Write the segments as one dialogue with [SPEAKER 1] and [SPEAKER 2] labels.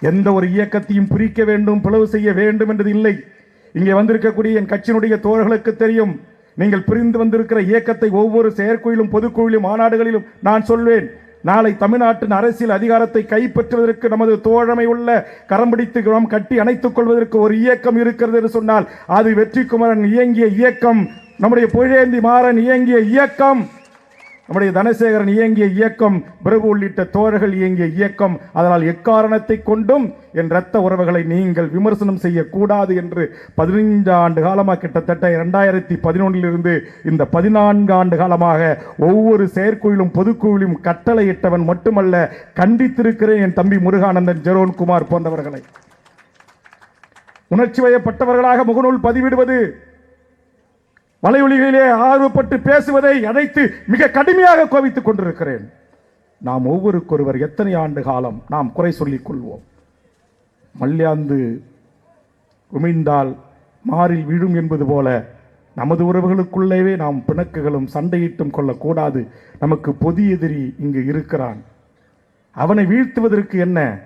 [SPEAKER 1] எந்த ஒரு இயக்கத்தையும் பிரிக்க வேண்டும் பிளவு செய்ய வேண்டும் என்றது இல்லை. இங்கே வந்திருக்கக்கூடிய என் கட்சியினுடைய தோழர்களுக்கு தெரியும் நீங்கள் பிரிந்து வந்திருக்கிற இயக்கத்தை ஒவ்வொரு செயற்குழுவிலும் பொதுக்குழுவிலும் மாநாடுகளிலும் நான் சொல்வேன். நாளை தமிழ்நாட்டின் அரசியல் அதிகாரத்தை கைப்பற்றுவதற்கு நமது தோழமை உள்ள கரம் பிடித்து நாம் கட்டி அணைத்துக் கொள்வதற்கு ஒரு இயக்கம் இருக்கிறது என்று சொன்னால் அது வெற்றிக்குமரன் இயங்கிய இயக்கம் நம்முடைய புகழேந்தி மாறன் இயங்கிய இயக்கம். நம்முடைய தனசேகரன் இயங்கிய இயக்கம் பிரபு உள்ளிட்ட தோழர்கள் இயங்கிய இயக்கம் அதனால் எக்காரணத்தை கொண்டும் என் இரத்த உறவுகளை நீங்கள் விமர்சனம் செய்யக்கூடாது என்று பதினைந்து ஆண்டு காலமாக கிட்டத்தட்ட இரண்டாயிரத்தி பதினொன்றிலிருந்து இந்த பதினான்கு ஆண்டு காலமாக ஒவ்வொரு செயற்கோயிலும் பொதுக்குழுவிலும் கட்டளையிட்டவன் மட்டுமல்ல கண்டித்திருக்கிறேன் என் தம்பி முருகானந்தன் ஜெரோன்குமார் போன்றவர்களை. உணர்ச்சி வயப்பட்டவர்களாக முகநூல் பதிவிடுவது வலையொலிகளிலே ஆர்வப்பட்டு பேசுவதை அடைத்து மிக கடுமையாக கோவித்துக் கொண்டிருக்கிறேன். நாம் ஒவ்வொருக்கொருவர் எத்தனை ஆண்டு காலம் நாம் குறை சொல்லிக் கொள்வோம். மல்யாந்து உமிழ்ந்தால் மாறில் விழும் என்பது போல நமது உறவுகளுக்குள்ளேவே நாம் பிணக்குகளும் சண்டையிட்டும் கொள்ளக்கூடாது. நமக்கு பொது எதிரி இங்கு இருக்கிறான். அவனை வீழ்த்துவதற்கு என்ன?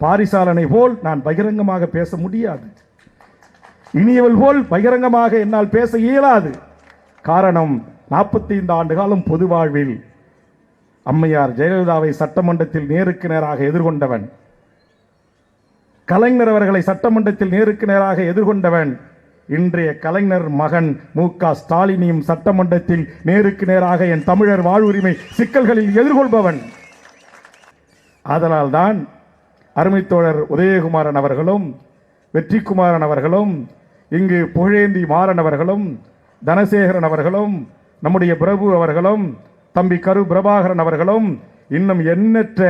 [SPEAKER 1] பாரிசாலனை போல் நான் பகிரங்கமாக பேச முடியாது. இனியவள் போல் பகிரங்கமாக என்னால் பேச இயலாது. காரணம் 45 ஆண்டு காலம் பொது வாழ்வில் அம்மையார் ஜெயலலிதாவை சட்டமன்றத்தில் நேருக்கு நேராக எதிர்கொண்டவன். கலைஞர் அவர்களை சட்டமன்றத்தில் நேருக்கு நேராக எதிர்கொண்டவன். இன்றைய கலைஞர் மகன் மு க ஸ்டாலினியும் சட்டமன்றத்தில் நேருக்கு நேராக என் தமிழர் வாழ்வுரிமை சிக்கல்களில் எதிர்கொள்பவன். ஆதலால்தான் தான் அருமைத்தோழர் உதயகுமாரன் அவர்களும் வெற்றிக்குமாரன் அவர்களும் இங்கு புகழேந்தி மாறன் அவர்களும் தனசேகரன் அவர்களும் நம்முடைய பிரபு அவர்களும் தம்பி கரு பிரபாகரன் அவர்களும் இன்னும் எண்ணற்ற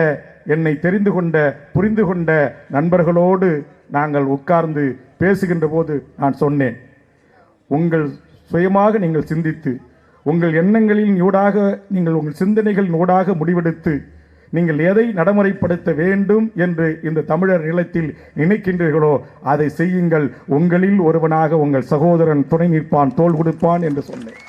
[SPEAKER 1] என்னை தெரிந்து கொண்ட புரிந்து கொண்ட நண்பர்களோடு நாங்கள் உட்கார்ந்து பேசுகின்ற போது நான் சொன்னேன். உங்கள் சுயமாக நீங்கள் சிந்தித்து உங்கள் எண்ணங்களின் ஊடாக நீங்கள் உங்கள் சிந்தனைகளின் ஊடாக முடிவெடுத்து நீங்கள் எதை நடைமுறைப்படுத்த வேண்டும் என்று இந்த தமிழர் நிலத்தில் நினைக்கின்றீர்களோ அதை செய்யுங்கள். உங்களில் ஒருவனாக உங்கள் சகோதரன் துணை நிற்பான் தோள் கொடுப்பான் என்று சொன்னேன்.